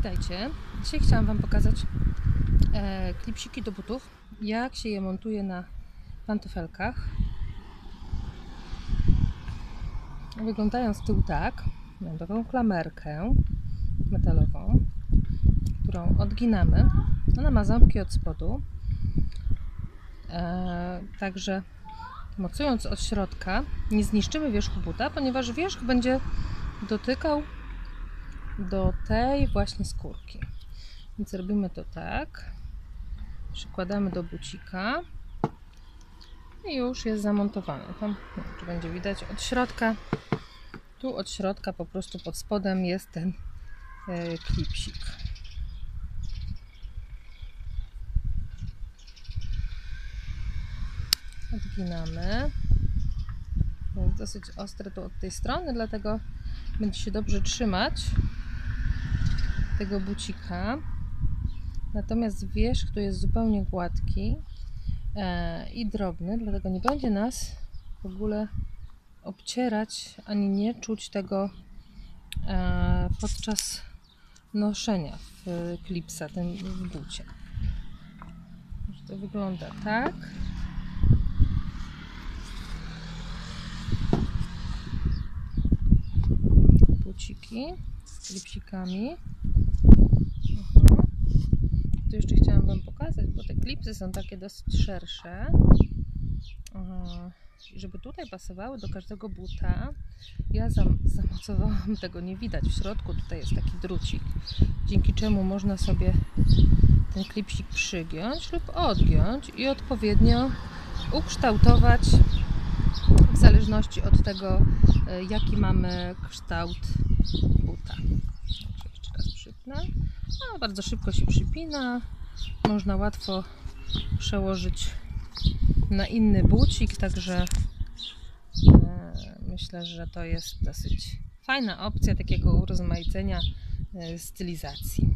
Witajcie. Dzisiaj chciałam Wam pokazać e, klipsiki do butów, jak się je montuje na pantofelkach. Wyglądają z tyłu tak. Mam taką klamerkę metalową, którą odginamy. Ona ma ząbki od spodu. E, także mocując od środka nie zniszczymy wierzchu buta, ponieważ wierzch będzie dotykał do tej właśnie skórki. Więc robimy to tak. Przykładamy do bucika i już jest zamontowany. Tam, nie wiem, czy będzie widać od środka. Tu od środka po prostu pod spodem jest ten e, klipsik. Odginamy. Jest dosyć ostre tu od tej strony, dlatego będzie się dobrze trzymać tego bucika. Natomiast wierzch tu jest zupełnie gładki e, i drobny, dlatego nie będzie nas w ogóle obcierać ani nie czuć tego e, podczas noszenia w klipsa, ten w bucie. To wygląda tak. Buciki z klipsikami. Tu jeszcze chciałam Wam pokazać, bo te klipsy są takie dosyć szersze. Aha. Żeby tutaj pasowały do każdego buta, ja zam zamocowałam, tego nie widać. W środku tutaj jest taki drucik, dzięki czemu można sobie ten klipsik przygiąć lub odgiąć i odpowiednio ukształtować w zależności od tego, e, jaki mamy kształt buta. Także Jeszcze raz przypnę. Bardzo szybko się przypina. Można łatwo przełożyć na inny bucik, także e, myślę, że to jest dosyć fajna opcja takiego urozmaicenia e, stylizacji.